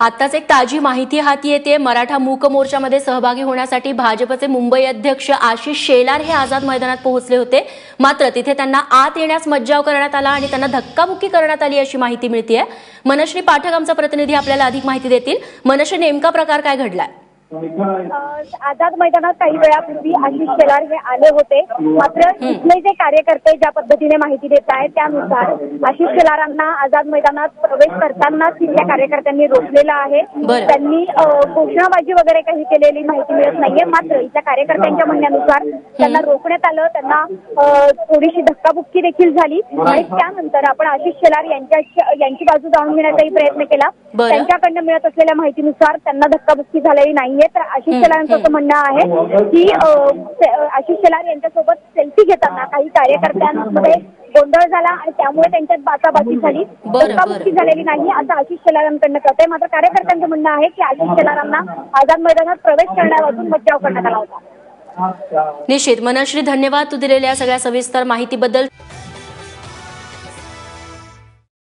आत्ताच एक ताजी माहिती हाती येते. मराठा मूक मोर्चामध्ये सहभागी होण्यासाठी भाजपचे मुंबई अध्यक्ष आशिष शेलार हे आझाद मैदानात पोहोचले होते. मात्र तिथे त्यांना आत येण्यास मज्जाव करण्यात आला आणि त्यांना धक्काबुक्की करण्यात आली अशी माहिती मिळते मनश्री पाठक आमचा प्रतिनिधी आपल्याला अधिक माहिती देतील. मनश्री नेमका प्रकार काय घडलाय? आझाद मैदानात काही वेळापूर्वी आशिष शेलार हे आले होते. मात्र इथले जे कार्यकर्ते ज्या पद्धतीने माहिती देत आहेत त्यानुसार आशिष शेलारांना आझाद मैदानात प्रवेश करतानाच तिथल्या कार्यकर्त्यांनी रोखलेलं आहे. त्यांनी घोषणाबाजी वगैरे काही केलेली माहिती मिळत नाहीये. मात्र इथल्या कार्यकर्त्यांच्या म्हणण्यानुसार त्यांना रोखण्यात आलं. त्यांना थोडीशी धक्काबुक्की देखील झाली. आणि त्यानंतर आपण आशिष शेलार यांच्या यांची बाजू जाणून घेण्याचाही प्रयत्न केला. त्यांच्याकडनं मिळत असलेल्या माहितीनुसार त्यांना धक्काबुक्की झालेली नाहीये तर आशिष हम्म, शेलारांचं असं म्हणणं आहे की आशिष शेलार यांच्यासोबत सेल्फी घेताना काही कार्यकर्त्यांमध्ये गोंधळ झाला आणि त्यामुळे त्यांच्यात बाचाबाची झाली. बरं, धक्काबुक्की. झालेली नाही असं आशिष शेलारांकडनं कळतंय. मात्र कार्यकर्त्यांचं म्हणणं आहे की आशिष शेलारांना आझाद मैदानात प्रवेश करण्यापासून बचाव करण्यात आला होता. निश्चित. मनश्री धन्यवाद तू दिलेल्या सगळ्या सविस्तर माहितीबद्दल.